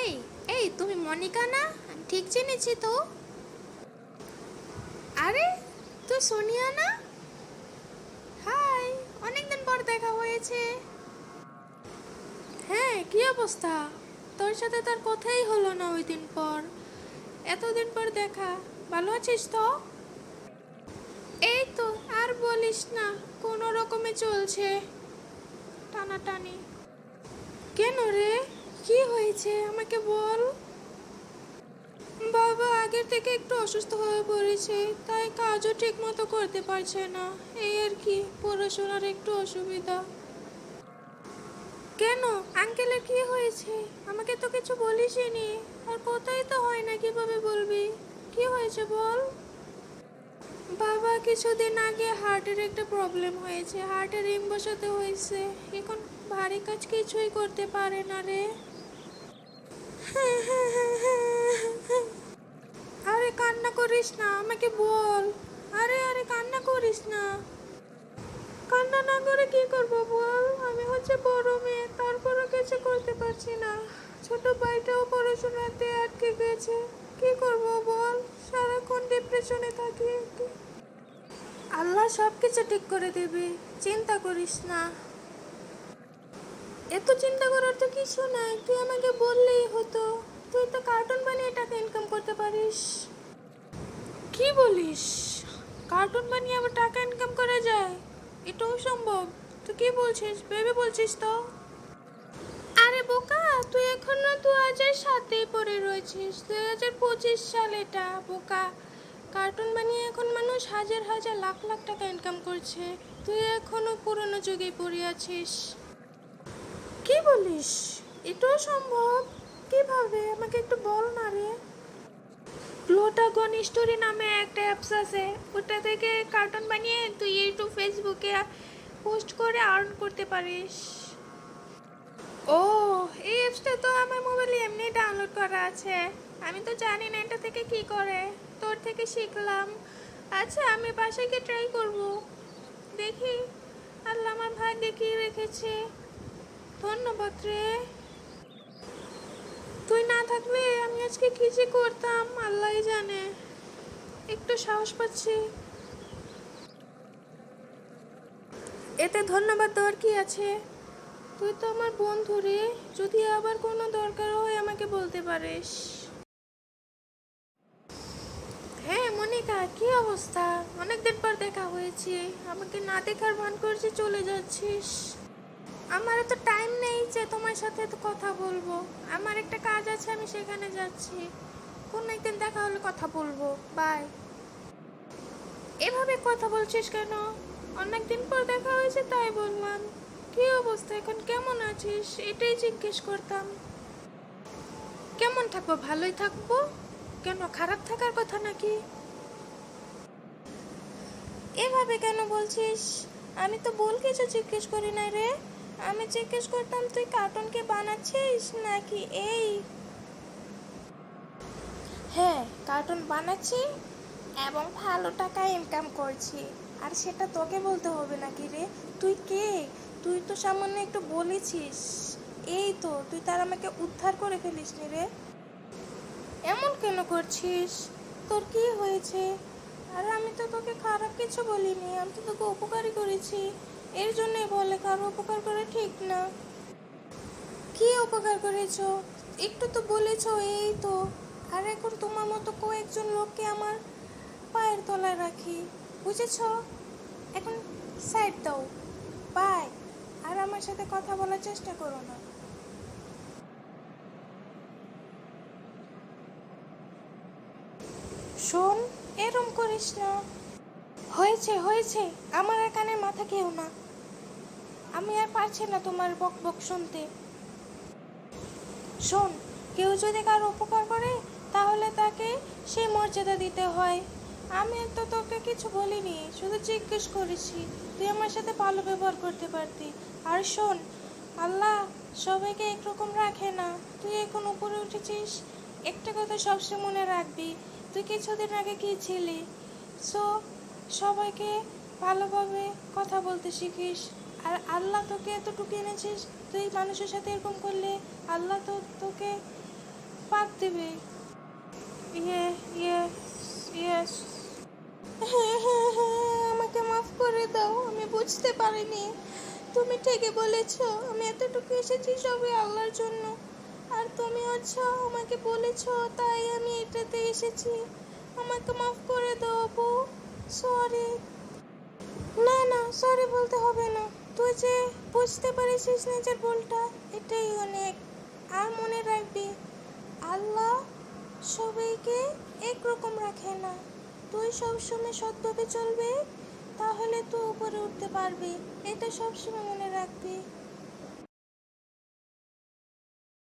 এই এই, তুমি মনিকা না? ঠিক চিনেছি তো। আরে তুই সোনিয়া না? হাই, অনেকদিন পর দেখা হয়েছে। হ্যাঁ কি অবস্থা? তোর সাথে তার কথাই হলো না ওই দিন পর। এতদিন পর দেখা, ভালো আছিস তো? এই তো, আর বলিস না, কোনো রকমে চলছে। টানাটানি। কেন রে? কি হয়েছে? আমাকে বল। বাবা আগের থেকে একটু অসুস্থ হয়ে পড়েছে, তাই কাজও ঠিক মতো করতে পারছে না। এই আর কি, পড়াশোনার একটু অসুবিধা। কেন? আঙ্কেলের কি হয়েছে? আমাকে তো কিছু বলিসনি। আর কোথায় তো হয় না, কীভাবে বলবি? কি হয়েছে বল? বাবা, কিছুদিন আগে হার্টের একটা প্রবলেম হয়েছে। হার্টে রিং বসাতে হয়েছে। এখন ভারী কাজ কিছুই করতে পারে না রে। আরে কান্না করিস না, আমাকে বল। আরে আরে কান্না করিস না। কান্না না করে কি করব বল? আমি হচ্ছে বড় মেয়ে, তারপরও কিছু করতে পারছি না। ছোট ভাইটাও পড়াশোনাতে আটকে গেছে। কি করব বল? সারাক্ষণ ডিপ্রেশনে থাকি। আল্লাহ সব কিছু ঠিক করে দেবে, চিন্তা করিস না। এত চিন্তা করার তো কিছু নাই। তুই আমাকে বললেই হতো। তুই তো কার্টুন বানিয়ে টাকা ইনকাম করতে পারিস। কি বলিস? কার্টুন বানিয়ে আবার টাকা ইনকাম করা যায়? এটাও সম্ভব। তুই কি বলছিস? ভেবে বলছিস তো। আরে বোকা, তুই এখনও দু হাজার সাতেই পড়ে রয়েছিস। দু হাজার পঁচিশ সাল এটা, বোকা। কার্টুন বানিয়ে এখন মানুষ হাজার হাজার লাখ লাখ টাকা ইনকাম করছে। তুই এখনও পুরনো যুগেই পড়ে আছিস। বলিস? এটাও সম্ভব? কীভাবে? আমাকে একটু বল না রে। প্লোটাগন স্টোরি নামে একটা অ্যাপস আছে। ওটা থেকে কার্টুন বানিয়ে তুই ইউটিউব ফেসবুকে পোস্ট করে আর্ন করতে পারিস। ও এই অ্যাপসটা তো আমার মোবাইলে এমনি ডাউনলোড করা আছে। আমি তো জানি না এটা থেকে কি করে। তোর থেকে শিখলাম। আচ্ছা আমি গিয়ে ট্রাই করব। দেখি। আল্লাহ আমার ভাগ্যে কি রেখেছে। ধন্যবাদ রে। তুই না থাকলে আমি আজকে কি যে করতাম, আল্লাহই জানে। একটু সাহস পাচ্ছি। এতে ধন্যবাদ দেওয়ার কি আছে? তুই তো আমার বন্ধু রে, যদি আবার কোনো দরকার হয় আমাকে বলতে পারিস। হ্যাঁ মনিকা, কি অবস্থা? অনেকদিন পর দেখা হয়েছে। আমাকে না দেখার ভান করছি চলে যাচ্ছিস। আমার তো টাইম নেই যে তোমার সাথে তো কথা বলব। আমার একটা কাজ আছে, আমি সেখানে যাচ্ছি। কোন একদিন দেখা হলে কথা বলব। বাই এভাবে কথা বলছিস কেন? অনেকদিন পর দেখা হয়েছে, তাই বললাম। কি অবস্থা? এখন কেমন আছিস? এটাই জিজ্ঞেস করতাম। কেমন থাকব? ভালোই থাকব? কেন খারাপ থাকার কথা নাকি? এভাবে কেন বলছিস? আমি তো বল কিছু জিজ্ঞেস করি না রে। আমি জিজ্ঞেস করতাম, তুই কার্টুনকে বানাচ্ছিস নাকি এই? হ্যাঁ কার্টুন বানাচ্ছি এবং ভালো টাকা ইনকাম করছি। আর সেটা তোকে বলতে হবে নাকি রে? তুই কে? তুই তো সামান্য একটু বলেছিস। এই তো, তুই তার আমাকে উদ্ধার করে ফেলিস নি রে। এমন কেন করছিস? তোর কি হয়েছে? আর আমি তো তোকে খারাপ কিছু বলিনি, আমি তো তোকে উপকারই করেছি। এর জন্যই বলে কারও উপকার করা ঠিক না। কি উপকার করেছ? একটু তো বলেছ এই তো। আর এখন তোমার মতো কয়েকজন লোককে আমার পায়ের তলায় রাখি, বুঝেছ? এখন সাইড দাও। বাই আর আমার সাথে কথা বলার চেষ্টা করো না। শোন, এরম করিস না। হয়েছে হয়েছে। আমার কানে মাথা কেউ না। আমি আর পারছি না তোমার বক বক শুনতে। শোন, কেউ যদি কারও উপকার করে, তাহলে তাকে সেই মর্যাদা দিতে হয়। আমি তো তোকে কিছু বলিনি, শুধু জিজ্ঞেস করেছি, তুই আমার সাথে ভালো ব্যবহার করতে পারতি। আর শোন, আল্লাহ সবাইকে একরকম রাখে না। তুই এখন উপরে উঠেছিস, একটা কথা সবসময় মনে রাখবি, তুই কিছুদিন আগে কি ছিলি? সো সবাইকে ভালোভাবে কথা বলতে শিখিস। আর আল্লাহ তোকে এতটুকু এনেছিস, তুই মানুষের সাথে এরকম করলে আল্লাহ তো তোকে পাক দেবে। ইয়ে ইয়ে ইয়েস হ্যাঁ হ্যাঁ হ্যাঁ আমাকে মাফ করে দাও, আমি বুঝতে পারিনি। তুমি ঠিকই বলেছ, আমি এতটুকু এসেছি সবই আল্লাহর জন্য। আর তুমি হচ্ছে, আমাকে বলেছ, তাই আমি এটাতে এসেছি। আমাকে মাফ করে দাও আপু সরি না না সরি বলতে হবে না। তুই যে বুঝতে পারিস নিজের বলটা এটাই অনেক। আর মনে রাখবি, আল্লাহ সবাইকে একরকম রাখে না। তুই সবসময় সৎভাবে চলবে, তাহলে তুই উপরে উঠতে পারবি। এটা সবসময় মনে রাখবি।